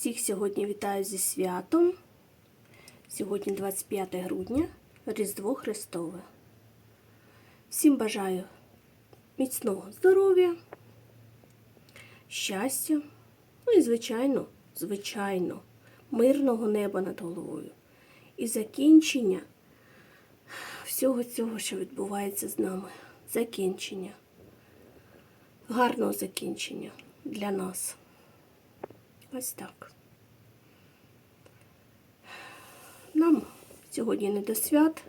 Всіх сьогодні вітаю зі святом. Сьогодні 25 грудня, Різдво Христове. Всім бажаю міцного здоров'я, щастя, ну і, звичайно, звичайно, мирного неба над головою і закінчення всього цього, що відбувається з нами. Закінчення гарного закінчення для нас. Ось так. Нам сьогодні не до свят.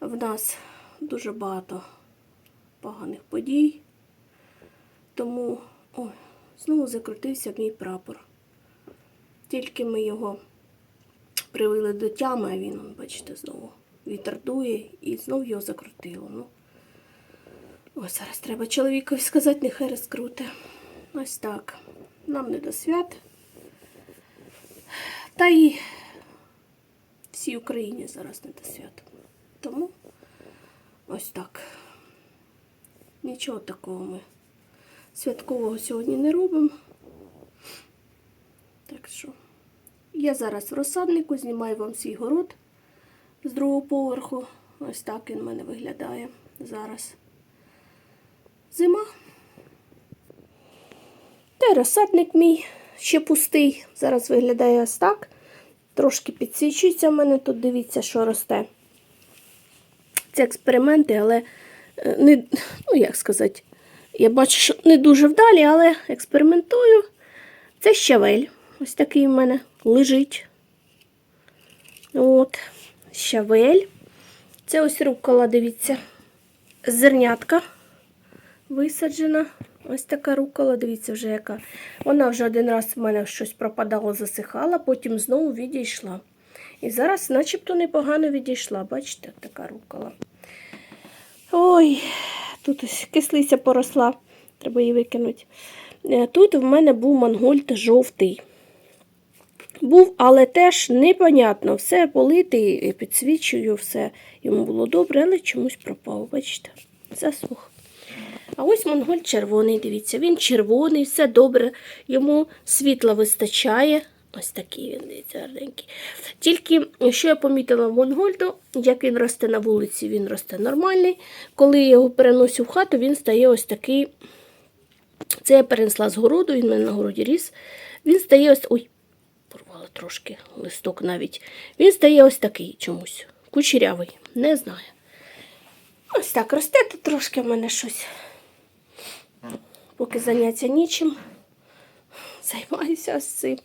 В нас дуже багато поганих подій. Тому ой, знову закрутився мій прапор. Тільки ми його привели до тями, а він, бачите, знову вітер і знову його закрутило. Ну, Ось зараз треба чоловікові сказати, нехай розкруте. Ось так. Нам не до свят. Та й всій Україні зараз не до свят. Тому ось так. Нічого такого ми святкового сьогодні не робимо. Так що, я зараз в розсаднику знімаю вам свій город з другого поверху. Ось так він в мене виглядає зараз зима. Та й розсадник мій ще пустий. Зараз виглядає ось так. Трошки підсвічується в мене тут, дивіться, що росте. Це експерименти, але е, не, ну як сказати, я бачу, що не дуже вдалі, але експериментую. Це щавель. Ось такий в мене лежить. От, щавель. Це ось рукола, дивіться, зернятка висаджена. Ось така рукола, дивіться, вже яка. Вона вже один раз в мене щось пропадало, засихала, потім знову відійшла. І зараз начебто непогано відійшла. Бачите, така рукола. Ой, тут ось кислиця поросла, треба її викинути. Е, Тут в мене був мангольд жовтий. Був, але теж непонятно. Все политий, підсвічую, все йому було добре, але чомусь пропав. Бачите, засух. А ось монголь червоний, дивіться, він червоний, все добре, йому світла вистачає. Ось такий він, дивіться, гарненький. Тільки, що я помітила в Монгольду, як він росте на вулиці, він росте нормальний. Коли я його переносю в хату, він стає ось такий. Це я перенесла з городу, він мене на городі ріс. Він стає ось. Ой, порвала трошки листок навіть. Він стає ось такий чомусь. Кучерявий, не знаю. Ось так росте тут трошки в мене щось. Поки заняття нічим. Займаюся з цим.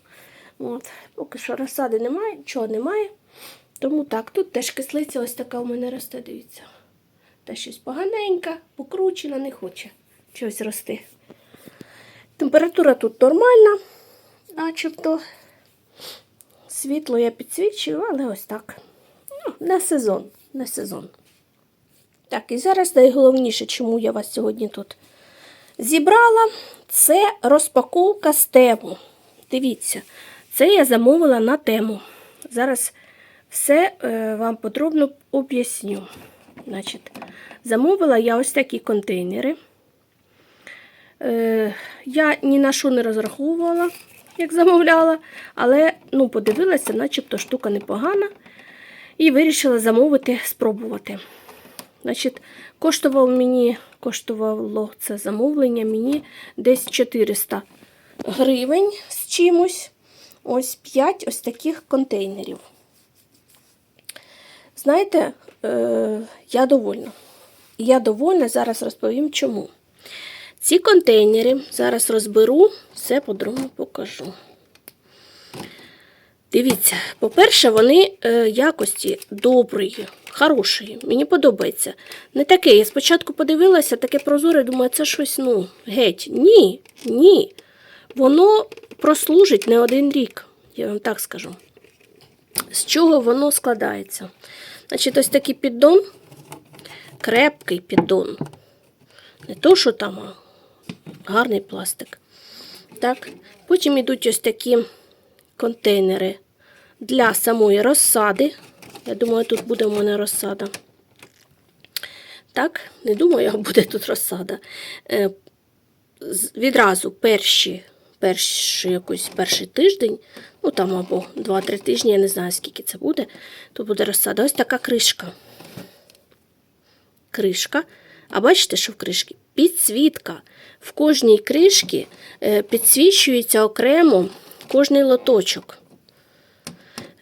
От. Поки що розсади немає, нічого немає. Тому так, тут теж кислиця ось така у мене росте, дивіться. Та щось поганенька, покручена, не хоче щось рости. Температура тут нормальна, начебто. Світло я підсвічую, але ось так. Ну, на сезон. На сезон. Так, і зараз найголовніше, чому я вас сьогодні тут зібрала, це розпаковка з тему. Дивіться, це я замовила на тему. Зараз все е, вам подробно об'ясню. Замовила я ось такі контейнери. Е, я ні на що не розраховувала, як замовляла, але ну, подивилася, начебто штука непогана. І вирішила замовити, спробувати. Значить, коштував мені, коштувало це замовлення мені десь 400 гривень з чимось. Ось 5 ось таких контейнерів. Знаєте, е, я довольна. Я довольна, зараз розповім чому. Ці контейнери зараз розберу, все подробно покажу. Дивіться, по-перше, вони е, якості доброї, хорошої. Мені подобається. Не таке. Я спочатку подивилася, таке прозоре, думаю, це щось, ну, геть. Ні, ні. Воно прослужить не один рік, я вам так скажу. З чого воно складається? Значить, ось такий піддон, крепкий піддон. Не то, що там а гарний пластик. Так. Потім йдуть ось такі контейнери для самої розсади. Я думаю, тут буде в мене розсада. Так, не думаю, буде тут розсада. Е, відразу перші, перші, якось, перший тиждень, ну там або 2-3 тижні, я не знаю, скільки це буде, то буде розсада. Ось така кришка. Кришка. А бачите, що в кришці? Підсвітка. В кожній кришці е, підсвічується окремо кожний лоточок.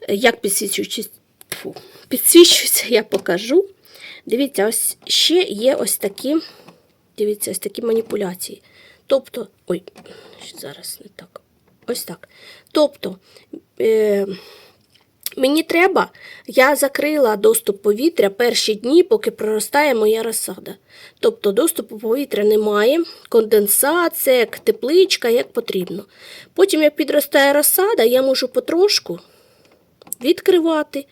Як підсвічується? Фу. Я покажу. Дивіться, ось ще є ось такі, дивіться, ось такі маніпуляції. Тобто, ой, зараз не так. Ось так. Тобто, е, мені треба, я закрила доступ повітря перші дні, поки проростає моя розсада. Тобто доступу повітря немає, конденсація, тепличка, як потрібно. Потім, як підростає розсада, я можу потрошку відкривати.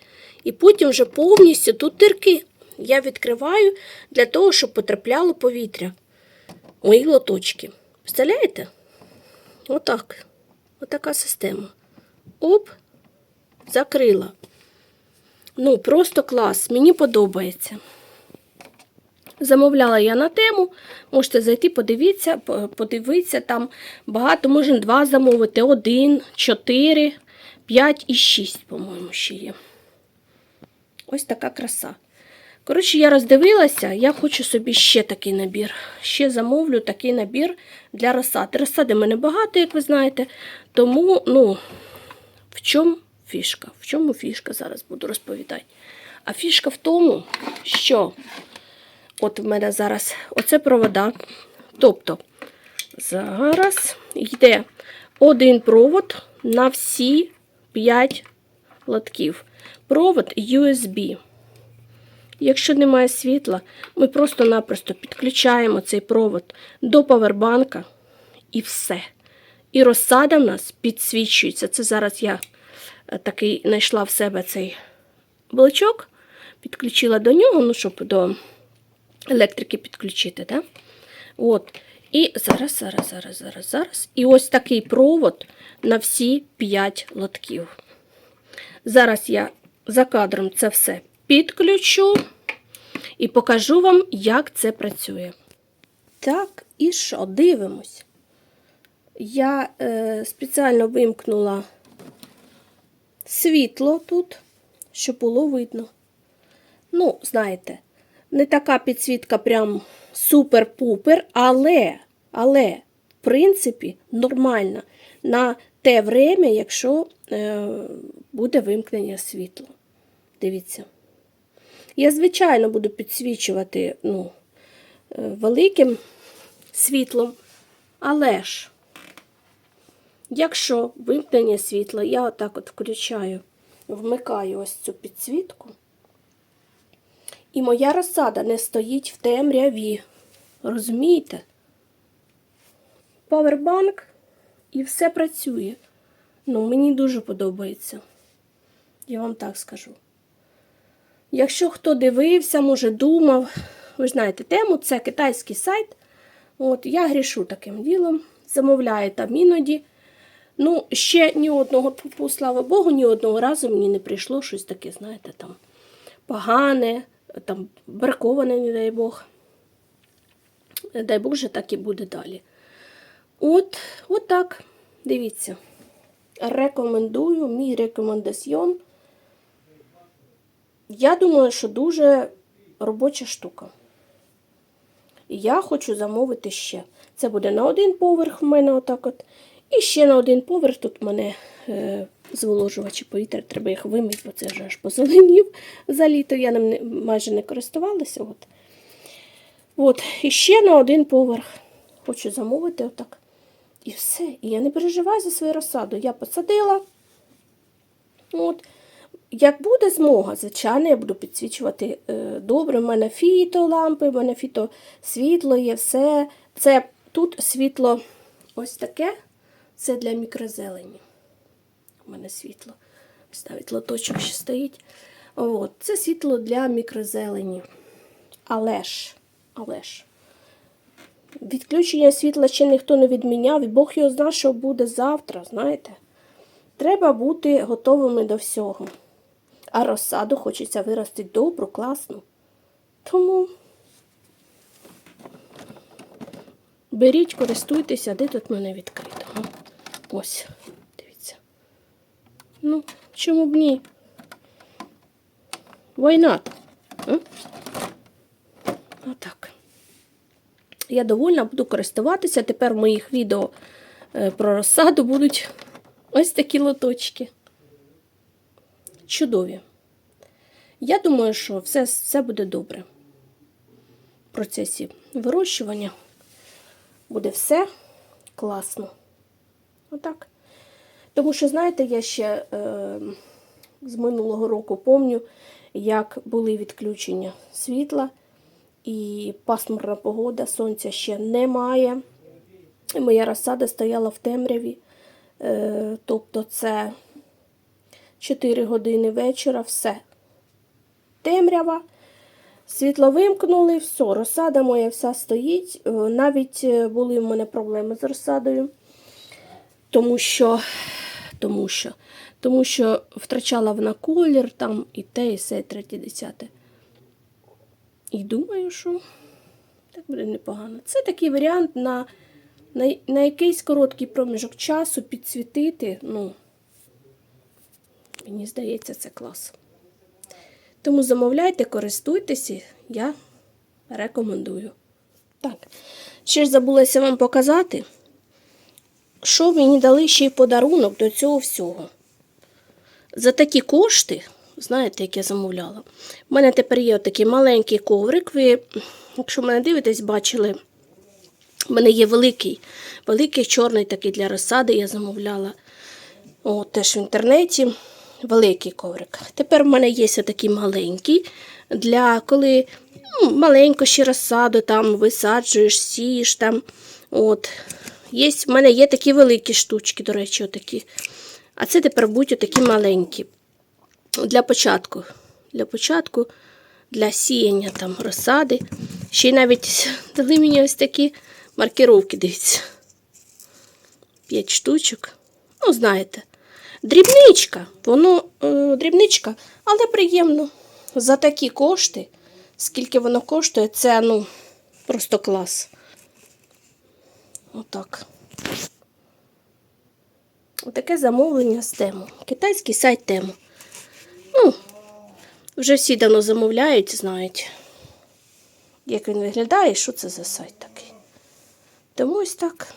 І потім вже повністю тут дирки. Я відкриваю для того, щоб потрапляло повітря. Мої лоточки. Представляєте? Отак. Отака система. Оп, закрила. Ну, просто клас. Мені подобається. Замовляла я на тему. Можете зайти, подивитися, по- подивитися там багато, можна два замовити, один, чотири, п'ять і шість, по-моєму, ще є. Ось така краса. Коротше, я роздивилася, я хочу собі ще такий набір. Ще замовлю такий набір для розсади. Розсади в мене багато, як ви знаєте. Тому, ну, в чому фішка? В чому фішка зараз буду розповідати. А фішка в тому, що от в мене зараз оце провода. Тобто, зараз йде один провод на всі 5 лотків. Провод USB. Якщо немає світла, ми просто-напросто підключаємо цей провод до павербанка і все. І розсада в нас підсвічується. Це зараз я такий знайшла в себе цей блочок, підключила до нього, ну, щоб до електрики підключити. Да? От. І зараз, зараз, зараз, зараз, зараз. І ось такий провод на всі 5 лотків. Зараз я за кадром це все підключу і покажу вам, як це працює. Так, і що? Дивимось. Я е, спеціально вимкнула світло тут, щоб було видно. Ну, знаєте, не така підсвітка прям супер-пупер, але, але, в принципі, нормальна на те время, якщо е, буде вимкнення світла. Дивіться. Я, звичайно, буду підсвічувати ну, е, великим світлом, але ж, якщо вимкнення світла, я отак от включаю, вмикаю ось цю підсвітку, і моя розсада не стоїть в темряві. Розумієте? Павербанк і все працює. Ну, мені дуже подобається. Я вам так скажу. Якщо хто дивився, може думав, ви знаєте тему, це китайський сайт. От, я грішу таким ділом, замовляю там іноді. Ну, ще ні одного, тьфу, слава Богу, ні одного разу мені не прийшло щось таке, знаєте, там погане, там браковане, не дай Бог. Дай Бог, же так і буде далі. От, от так, дивіться. Рекомендую, мій рекомендаціон. Я думаю, що дуже робоча штука. Я хочу замовити ще. Це буде на один поверх в мене отак от. І ще на один поверх тут мене е, зволожувачі повітря, треба їх вимити, бо це вже аж позеленів за літо. Я ним не, майже не користувалася. От. От. І ще на один поверх. Хочу замовити отак. І все. І я не переживаю за свою розсаду. Я посадила. От. Як буде змога, звичайно, я буду підсвічувати е, добре. У мене фітолампи, у мене фітосвітло є, все. Це тут світло ось таке. Це для мікрозелені. У мене світло. Ось лоточок ще стоїть. От, це світло для мікрозелені. Але ж, але ж. Відключення світла ще ніхто не відміняв, і Бог його знає, що буде завтра, знаєте. Треба бути готовими до всього. А розсаду хочеться вирости добру, класну. Тому Беріть, користуйтеся, де тут мене відкрито. Ось, дивіться. Ну, чому б ні? Войнат. Отак. Я довольна, буду користуватися. Тепер в моїх відео е, про розсаду будуть ось такі лоточки. Чудові. Я думаю, що все, все буде добре. В процесі вирощування буде все класно. Отак. Тому що, знаєте, я ще е, з минулого року пам'ятаю, як були відключення світла і пасмурна погода, сонця ще немає. Моя розсада стояла в темряві. Е, тобто це 4 години вечора, все. Темрява. Світло вимкнули, все, розсада моя вся стоїть. Е, Навіть е, були в мене проблеми з розсадою, тому що, тому що, тому що втрачала вона колір, там і те, і все, третє, десяте. І думаю, що так буде непогано. Це такий варіант на, на, на якийсь короткий проміжок часу підсвітити. Ну, мені здається, це клас. Тому замовляйте, користуйтеся, я рекомендую. Так, ще ж забулася вам показати, що мені дали ще й подарунок до цього всього. За такі кошти, знаєте, як я замовляла, в мене тепер є такий маленький коврик. Ви, якщо мене дивитесь, бачили, в мене є великий, великий чорний такий для розсади, я замовляла. О, теж в інтернеті великий коврик. Тепер в мене є такий маленький, для коли ну, маленько ще розсаду там висаджуєш, сієш там. От. Є, в мене є такі великі штучки, до речі, отакі. А це тепер будуть отакі маленькі. Для початку. Для початку, для сіяння там розсади. Ще й навіть дали мені ось такі маркировки, дивіться. П'ять штучок. Ну, знаєте, дрібничка, воно е, дрібничка, але приємно. За такі кошти, скільки воно коштує, це ну, просто клас. Отак. Отаке замовлення з тему. Китайський сайт тему. Ну, вже всі давно замовляють, знають, як він виглядає, що це за сайт такий. Тому ось так.